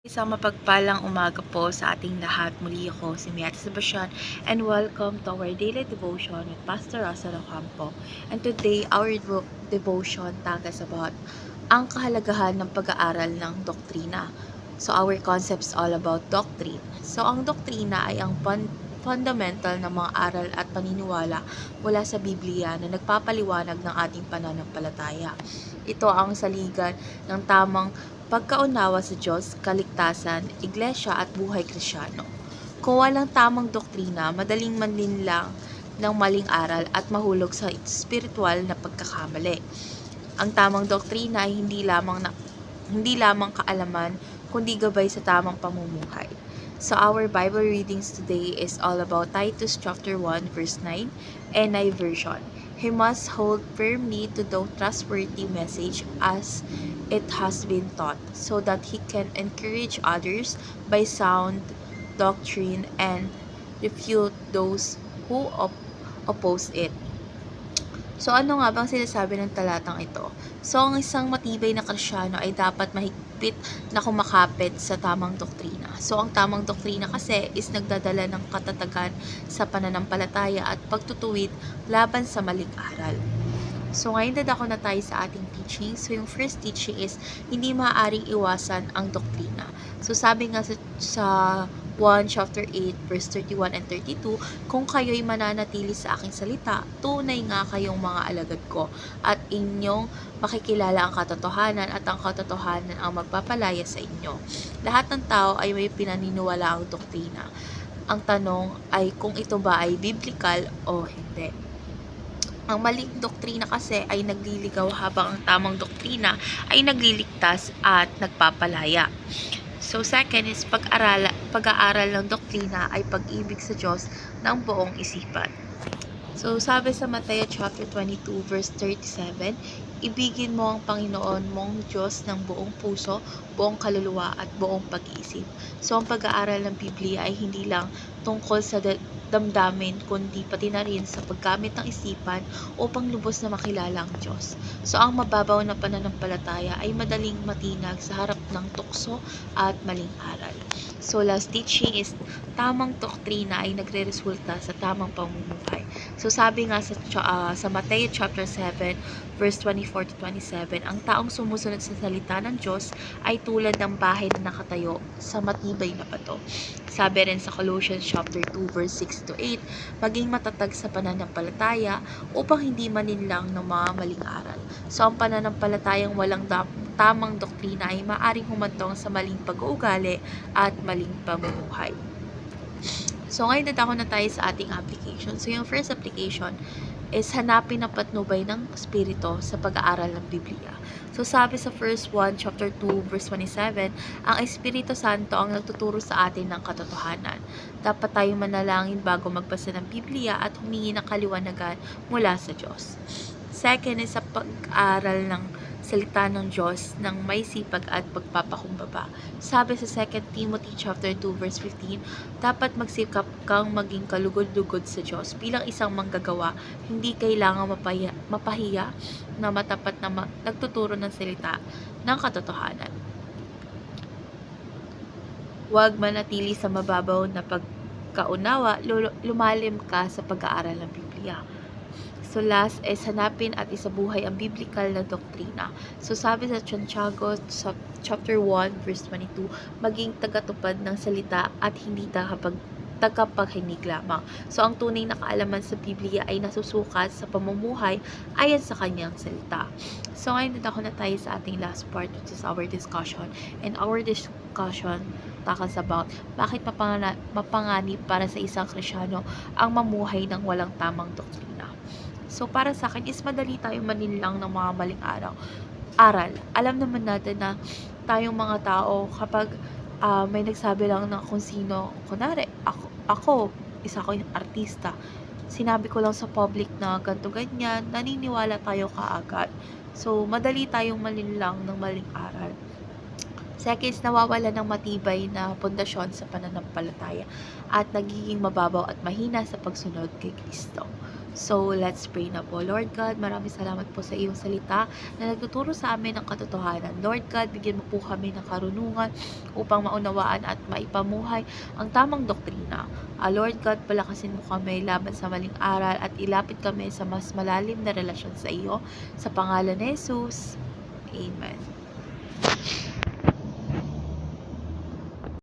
Isang mapagpalang umaga po sa ating lahat. Muli ako si Miata Sebastian and welcome to our daily devotion with Pastor Rosa Ocampo. And today, our devo- devotion tagas about ang kahalagahan ng pag-aaral ng doktrina. So, our concepts all about doctrine. So, ang doktrina ay ang fun- fundamental na mga aral at paniniwala mula sa Biblia na nagpapaliwanag ng ating pananampalataya. Ito ang saligan ng tamang pagkaunawa sa Diyos, kaligtasan, iglesia at buhay krisyano. Kung walang tamang doktrina, madaling manlinlang ng maling aral at mahulog sa spiritual na pagkakamali. Ang tamang doktrina ay hindi lamang na, hindi lamang kaalaman, kundi gabay sa tamang pamumuhay. So our Bible readings today is all about Titus chapter 1 verse 9 NI version. He must hold firmly to the trustworthy message as it has been taught, so that he can encourage others by sound doctrine and refute those who op- oppose it. So ano nga bang sinasabi ng talatang ito? So ang isang matibay na krisyano ay dapat mahigpit na kumakapit sa tamang doktrina. So ang tamang doktrina kasi is nagdadala ng katatagan sa pananampalataya at pagtutuwid laban sa maling aral. So ngayon dadako na tayo sa ating teaching. So yung first teaching is hindi maaaring iwasan ang doktrina. So sabi nga sa, sa 1 chapter 8 verse 31 and 32, kung kayo'y mananatili sa aking salita, tunay nga kayong mga alagad ko at inyong makikilala ang katotohanan at ang katotohanan ang magpapalaya sa inyo. Lahat ng tao ay may pinaniniwala ang doktrina. Ang tanong ay kung ito ba ay biblical o hindi. Ang maling doktrina kasi ay nagliligaw habang ang tamang doktrina ay nagliligtas at nagpapalaya. So second is pag-aral, pag-aaral ng doktrina ay pag-ibig sa Diyos ng buong isipan. So sabi sa Mateo chapter 22 verse 37, ibigin mo ang Panginoon mong Diyos ng buong puso, buong kaluluwa at buong pag-iisip. So ang pag-aaral ng Biblia ay hindi lang tungkol sa damdamin kundi pati na rin sa paggamit ng isipan upang lubos na makilala ang Diyos. So ang mababaw na pananampalataya ay madaling matinag sa harap ng tukso at maling aral. So last teaching is tamang doktrina ay nagre-resulta sa tamang pamumuhay. So sabi nga sa ah, sa Mateo chapter 7 verse 24 to 27, ang taong sumusunod sa salita ng Diyos ay tulad ng bahay na nakatayo sa matibay na bato. Sabi rin sa Colossians chapter 2 verse 6 to 8, maging matatag sa pananampalataya upang hindi maninlang ng mga maling aral. So ang pananampalatayang walang tamang doktrina ay maaring humantong sa maling pag-uugali at maling pamumuhay. So ngayon dadako na tayo sa ating application. So yung first application is hanapin ang patnubay ng Espiritu sa pag-aaral ng Biblia. So sabi sa first 1 chapter 2 verse 27, ang Espiritu Santo ang nagtuturo sa atin ng katotohanan. Dapat tayong manalangin bago magbasa ng Biblia at humingi ng kaliwanagan mula sa Diyos. Second is sa pag-aaral ng salita ng Diyos ng may sipag at pagpapakumbaba. Sabi sa 2 Timothy chapter 2 verse 15, dapat magsikap kang maging kalugod-lugod sa Diyos bilang isang manggagawa, hindi kailangan mapahiya, mapahiya na matapat na ma- nagtuturo ng salita ng katotohanan. Huwag manatili sa mababaw na pagkaunawa, lu- lumalim ka sa pag-aaral ng Biblia. So last is hanapin at isabuhay ang biblical na doktrina. So sabi sa Santiago sa chapter 1 verse 22, maging tagatupad ng salita at hindi takapag tagapaghinig lamang. So ang tunay na kaalaman sa Biblia ay nasusukat sa pamumuhay ayon sa kanyang salita. So ngayon ako na tayo sa ating last part which is our discussion. And our discussion takas about bakit mapanganib para sa isang Krisyano ang mamuhay ng walang tamang doktrina. So, para sa akin is madali tayong maninlang ng mga maling araw. Aral. Alam naman natin na tayong mga tao, kapag ah, may nagsabi lang na kung sino, kunwari, ako, ako isa ko yung artista, sinabi ko lang sa public na ganto ganyan, naniniwala tayo kaagad. So, madali tayong malinlang ng maling aral. Second is nawawala ng matibay na pundasyon sa pananampalataya at nagiging mababaw at mahina sa pagsunod kay Kristo. So, let's pray na po. Lord God, maraming salamat po sa iyong salita na nagtuturo sa amin ng katotohanan. Lord God, bigyan mo po kami ng karunungan upang maunawaan at maipamuhay ang tamang doktrina. Ah, Lord God, palakasin mo kami laban sa maling aral at ilapit kami sa mas malalim na relasyon sa iyo. Sa pangalan ni Jesus. Amen.